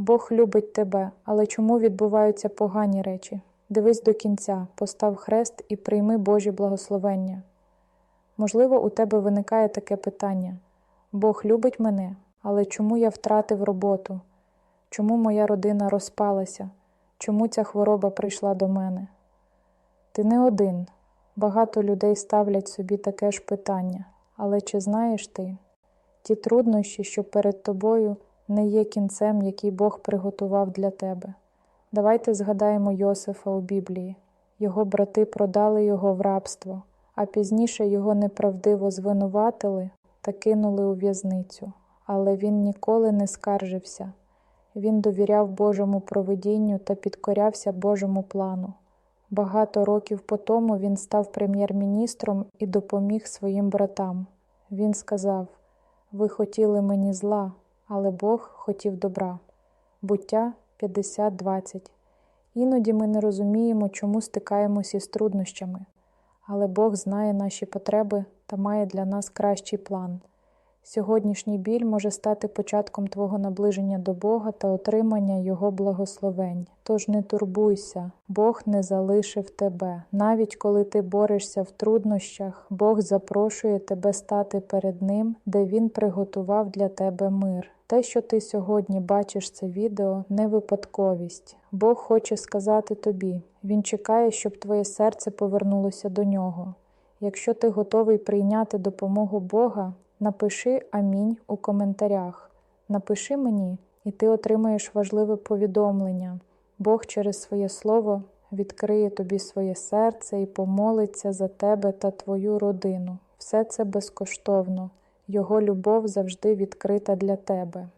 Бог любить тебе, але чому відбуваються погані речі? Дивись до кінця, постав хрест і прийми Божі благословення. Можливо, у тебе виникає таке питання: Бог любить мене, але чому я втратив роботу? Чому моя родина розпалася? Чому ця хвороба прийшла до мене? Ти не один. Багато людей ставлять собі таке ж питання. Але чи знаєш ти, ті труднощі, що перед тобою, не є кінцем, який Бог приготував для тебе? Давайте згадаємо Йосифа у Біблії. Його брати продали його в рабство, а пізніше його неправдиво звинуватили та кинули у в'язницю. Але він ніколи не скаржився. Він довіряв Божому провидінню та підкорявся Божому плану. Багато років по тому він став прем'єр-міністром і допоміг своїм братам. Він сказав: Ви хотіли мені зла, але Бог хотів добра. Буття 50.20. Іноді ми не розуміємо, чому стикаємося із труднощами, але Бог знає наші потреби та має для нас кращий план. Сьогоднішній біль може стати початком твого наближення до Бога та отримання Його благословень. Тож не турбуйся, Бог не залишив тебе. Навіть коли ти борешся в труднощах, Бог запрошує тебе стати перед Ним, де Він приготував для тебе мир. Те, що ти сьогодні бачиш це відео, не випадковість. Бог хоче сказати тобі, Він чекає, щоб твоє серце повернулося до нього. Якщо ти готовий прийняти допомогу Бога, Напиши Амінь у коментарях. Напиши мені, і ти отримаєш важливе повідомлення. Бог через своє слово відкриє тобі своє серце і помолиться за тебе та твою родину. Все це безкоштовно. Його любов завжди відкрита для тебе.